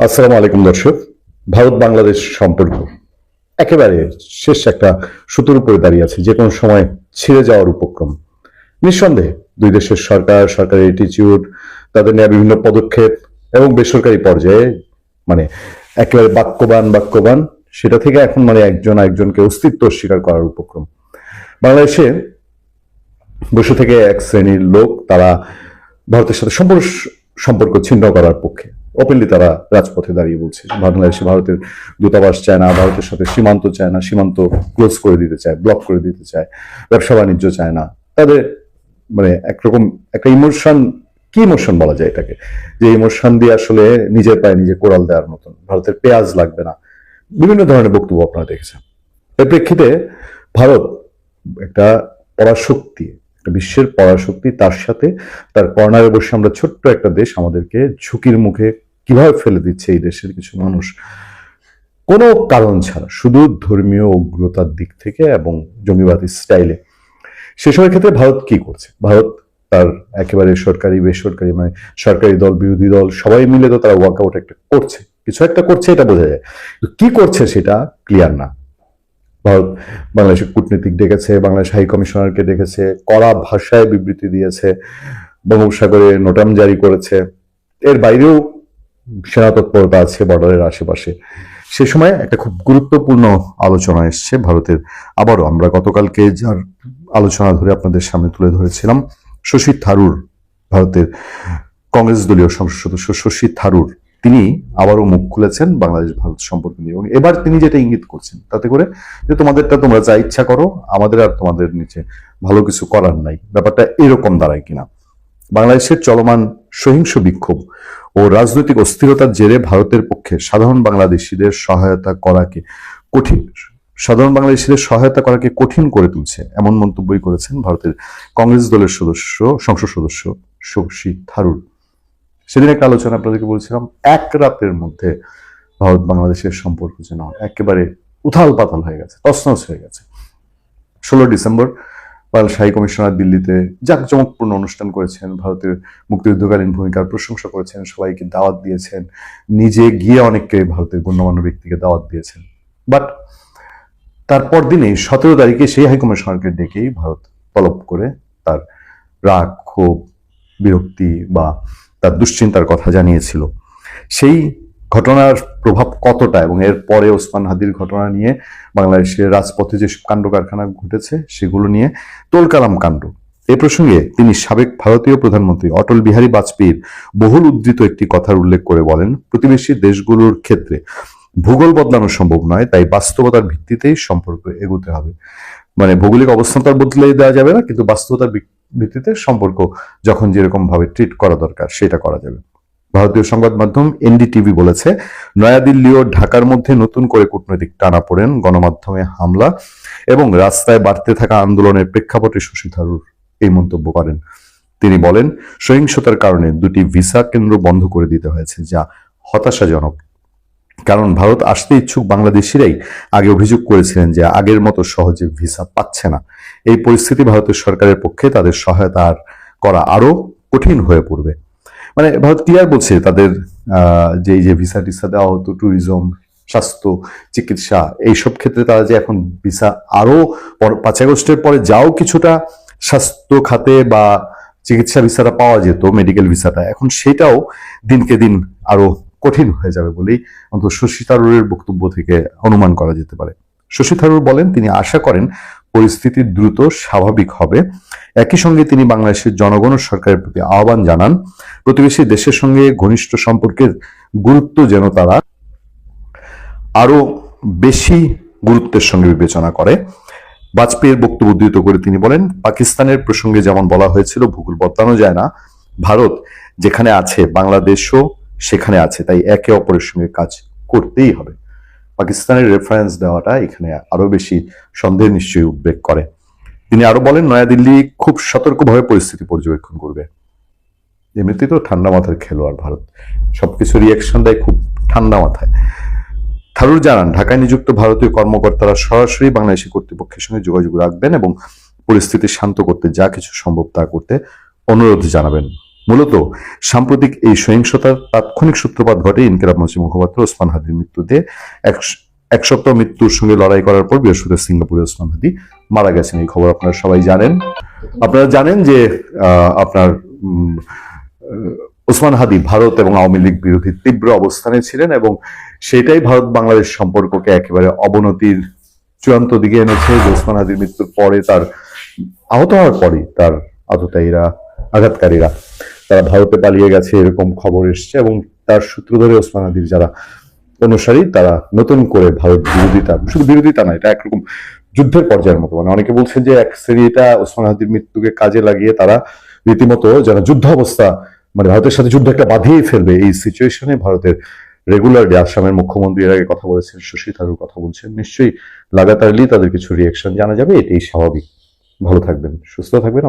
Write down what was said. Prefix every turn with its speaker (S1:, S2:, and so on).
S1: আসসালামু আলাইকুম, দর্শক। ভারত বাংলাদেশ সম্পর্ক। একেবারে শেষ একটা সুতোর উপরে দাঁড়িয়ে আছে যে কোনো সময় ছিঁড়ে যাওয়ার উপক্রম। নিঃসন্দেহে দুই দেশের সরকার, সরকারের অ্যাটিচিউড তাদের নেওয়া বিভিন্ন পদক্ষেপ এবং বেসরকারি পর্যায়ে মানে একেবারে বাক্যবান বাক্যবান, সেটা থেকে এখন মানে একজন একজনকে অস্তিত্ব অস্বীকার করার উপক্রম। বাংলাদেশে বসে থেকে এক শ্রেণির লোক, তারা ভারতের সাথে সম্পর্ক ছিন্ন করার পক্ষে। ওপেনলি তারা রাজপথে দাঁড়িয়ে বলছে বাংলাদেশে ভারতের দূতাবাস চায় না, ভারতের সাথে সীমান্ত চায় না, সীমান্ত ক্লোজ করে দিতে চায় ব্লক করে দিতে চায়, ব্যবসা বাণিজ্য চায় না। তাদের মানে একরকম একটা ইমোশন কি ইমোশন বলা যায় এটাকে? যে ইমোশন দিয়ে আসলে নিজের পায়ে নিজে কোরাল দেওয়ার মতন, ভারতের পেঁয়াজ লাগবে না। বিভিন্ন ধরনের বক্তব্য আপনারা দেখেছেন। এর প্রেক্ষিতে ভারত একটা পরাশক্তি, একটা বিশ্বের পরাশক্তি, তার সাথে তার কর্নারে বসে আমরা ছোট্ট একটা দেশ আমাদেরকে ঝুঁকির মুখে কীভাবে ফেলে দিচ্ছে এই দেশের কিছু মানুষ? কোনো কারণ ছাড়া, শুধু ধর্মীয় উগ্রতার দিক থেকে এবং জঙ্গিবাদী স্টাইলে। সেসবের ক্ষেত্রে ভারত কি করছে? ভারত তার একেবারে সরকারি, বেসরকারি মানে সরকারি দল, বিরোধী দল, সবাই মিলে তো তারা ওয়ার্কআউট একটা করছে। কিছু একটা করছে, এটা বোঝা যায়। কি করছে সেটা ক্লিয়ার না। ভারত বাংলাদেশের কূটনীতিক ডেকেছে, বাংলাদেশ হাই কমিশনারকে ডেকেছে, কড়া ভাষায় বিবৃতি দিয়েছে, বঙ্গোপসাগরে নোটাম জারি করেছে। এর বাইরেও সেনা তৎপরতা আছে বর্ডারের আশেপাশে। সে সময় একটা খুব গুরুত্বপূর্ণ আলোচনা এসছে ভারতের। আবারও আমরা গতকালকে যার আলোচনা ধরে আপনাদের সামনে তুলে ধরেছিলাম, শশী থারুর, ভারতের কংগ্রেস দলীয় সংসদ সদস্য শশী থারুর। তিনি আবারও মুখ খুলেছেন বাংলাদেশ ভারত সম্পর্ক নিয়ে এবং এবার তিনি যেটা ইঙ্গিত করছেন, তাতে করে যে তোমাদেরটা তোমরা যা ইচ্ছা করো, আমাদের আর তোমাদের নিচে ভালো কিছু করার নাই। ব্যাপারটা এরকম দাঁড়ায় কিনা। বাংলাদেশের চলমান সহিংস বিক্ষোভ ও রাজনৈতিক অস্থিরতার জেরে ভারতের পক্ষে সাধারণ বাংলাদেশিদের সহায়তা করাকে কঠিন, সাধারণ বাংলাদেশিদের সহায়তা করাকে কঠিন করে তুলছে এমন মন্তব্যই করেছেন ভারতের কংগ্রেস দলের সদস্য, সংসদ সদস্য শশী থারুর। সেদিন একটা আলোচনা আপনাদেরকে বলছিলাম, এক রাতের মধ্যে ভারত বাংলাদেশের সম্পর্ক যেন একেবারে উথাল পাতাল হয়ে গেছে, তছনছ হয়ে গেছে। ষোলো ডিসেম্বর বাংলাদেশ হাই কমিশনার দিল্লিতে জাঁকজমকপূর্ণ অনুষ্ঠান করেছেন, ভারতের মুক্তিযুদ্ধকালীন ভূমিকার প্রশংসা করেছেন, সবাইকে দাওয়াত দিয়েছেন, নিজে গিয়ে অনেককে ভারতের গণ্যমান্য ব্যক্তিকে দাওয়াত দিয়েছেন। বাট তারপর দিনে সতেরো তারিখে সেই হাই কমিশনারকে ডেকেই ভারত তলব করে তার রাগ, ক্ষোভ, বিরক্তি বা তার দুশ্চিন্তার কথা জানিয়েছিল। সেই ঘটনার প্রভাব কতটা এবং এর পরে ওসমান হাদির ঘটনা নিয়ে বাংলাদেশের রাজপথে যেসব কাণ্ড কারখানা ঘটেছে সেগুলো নিয়ে তোলকালাম কাণ্ড। এ প্রসঙ্গে তিনি সাবেক ভারতীয় প্রধানমন্ত্রী অটল বিহারী বাজপেয়ীর বহুল উদ্ধৃত একটি কথার উল্লেখ করে বলেন, প্রতিবেশী দেশগুলোর ক্ষেত্রে ভূগোল বদলানো সম্ভব নয়, তাই বাস্তবতার ভিত্তিতেই সম্পর্ক এগোতে হবে। মানে ভৌগোলিক অবস্থান তো বদলে দেওয়া যাবে না, কিন্তু বাস্তবতার ভিত্তিতে সম্পর্ক যখন যেরকম ভাবে ট্রিট করা দরকার, সেটা করা যাবে। ভারতীয় সংবাদ মাধ্যম এনডিটিভি বলেছে, নয়াদিল্লি ও ঢাকার মধ্যে নতুন করে কূটনৈতিক টানাপোড়েন গণমাধ্যমে হামলা এবং রাস্তায় বাড়তে থাকা আন্দোলনের প্রেক্ষাপটে শশী থারুর এই মন্তব্য করেন। তিনি বলেন, সহিংসতার কারণে দুটি ভিসা কেন্দ্র বন্ধ করে দিতে হয়েছে, যা হতাশাজনক। কারণ ভারত আসতে ইচ্ছুক বাংলাদেশিরাই আগে অভিযোগ করেছিলেন যে আগের মতো সহজে ভিসা পাচ্ছে না। এই পরিস্থিতি ভারতের সরকারের পক্ষে তাদের সহায়তা করা আরও কঠিন হয়ে পড়বে। মানে ভারত ক্লিয়ার বলছে তাদের যে যে ভিসা টিসা দেওয়া হতো ট্যুরিজম স্বাস্থ্য, চিকিৎসা, এইসব ক্ষেত্রে তারা যে এখন ভিসা আরও পাঁচ আগস্টের পরে যাও কিছুটা স্বাস্থ্য খাতে বা চিকিৎসা ভিসাটা পাওয়া যেত মেডিকেল ভিসাটা এখন সেটাও দিনকে দিন আরও কঠিন হয়ে যাবে বলেই অন্তত শশী থারুরের বক্তব্য থেকে অনুমান করা যেতে পারে। শশী থারুর বলেন, তিনি আশা করেন পরিস্থিতি দ্রুত স্বাভাবিক হবে। একই সঙ্গে তিনি বাংলাদেশের জনগণ ও সরকারের প্রতি আহ্বান জানান, প্রতিবেশী দেশের সঙ্গে ঘনিষ্ঠ সম্পর্কের গুরুত্ব যেন তারা আরও বেশি গুরুত্বের সঙ্গে বিবেচনা করে। বাজপেয়ীর বক্তব্য উদ্ধৃত করে তিনি বলেন, পাকিস্তানের প্রসঙ্গে যেমন বলা হয়েছিল, ভূগোল বদলানো যায় না। ভারত যেখানে আছে, বাংলাদেশও সেখানে আছে। তাই একে অপরের সঙ্গে কাজ করতেই হবে। পাকিস্তানের রেফারেন্স দেওয়াটা এখানে আরও বেশি সন্দেহ নিশ্চয়ই উদ্বেগ করে। তিনি আরও বলেন, নয়াদিল্লি খুব সতর্কভাবে পরিস্থিতি পর্যবেক্ষণ করবে। এমনিতেই তো ঠান্ডা মাথার খেলোয়াড় ভারত। সবকিছু রিয়াকশন দেয় খুব ঠান্ডা মাথায়। থারুর জানান, ঢাকায় নিযুক্ত ভারতীয় কর্মকর্তারা সরাসরি বাংলাদেশি কর্তৃপক্ষের সঙ্গে যোগাযোগ রাখবেন এবং পরিস্থিতি শান্ত করতে যা কিছু সম্ভব তা করতে অনুরোধ জানাবেন। মূলত সাম্প্রতিক এই সহিংসতার তাৎক্ষণিক সূত্রপাত ঘটে ইনকিলাব মঞ্চের মুখপাত্র ওসমান হাদির মৃত্যুতে। এক এক সপ্তাহ মৃত্যুর সঙ্গে লড়াই করার পর বৃহস্পতিবার সিঙ্গাপুরে ওসমান হাদি মারা গেছেন, এই খবর আপনারা সবাই জানেন। আপনারা জানেন যে আপনার ওসমান হাদি ভারত এবং আওয়ামী লীগ বিরোধী তীব্র অবস্থানে ছিলেন এবং সেটাই ভারত বাংলাদেশ সম্পর্ককে একেবারে অবনতির চূড়ান্ত দিকে এনেছে যে ওসমান হাদির মৃত্যুর পরে তার, আহত হওয়ার পরে তার আততায়ীরা আঘাতকারীরা তারা ভারতে পালিয়ে গেছে এরকম খবর এসছে এবং তার সূত্র ধরে ওসমান হাদির যারা অনুসারী, তারা নতুন করে ভারত বিরোধিতা, শুধু বিরোধিতা না এটা একরকম যুদ্ধের পর্যায়ের মতো। মানে অনেকে বলছেন যে এক শ্রেণি এটা ওসমান হাদির মৃত্যুকে কাজে লাগিয়ে তারা রীতিমতো যেন যুদ্ধ অবস্থা মানে ভারতের সাথে যুদ্ধ একটা বাঁধিয়ে ফেলবে এই সিচুয়েশনে ভারতের রেগুলার রেগুলারলি আসামের মুখ্যমন্ত্রী, এর আগে কথা বলেছেন, শশী থারুর কথা বলছেন, নিশ্চয়ই লাগাতারলি তাদের কিছু রিয়াকশন জানা যাবে, এটাই স্বাভাবিক। ভালো থাকবেন, সুস্থ থাকবেন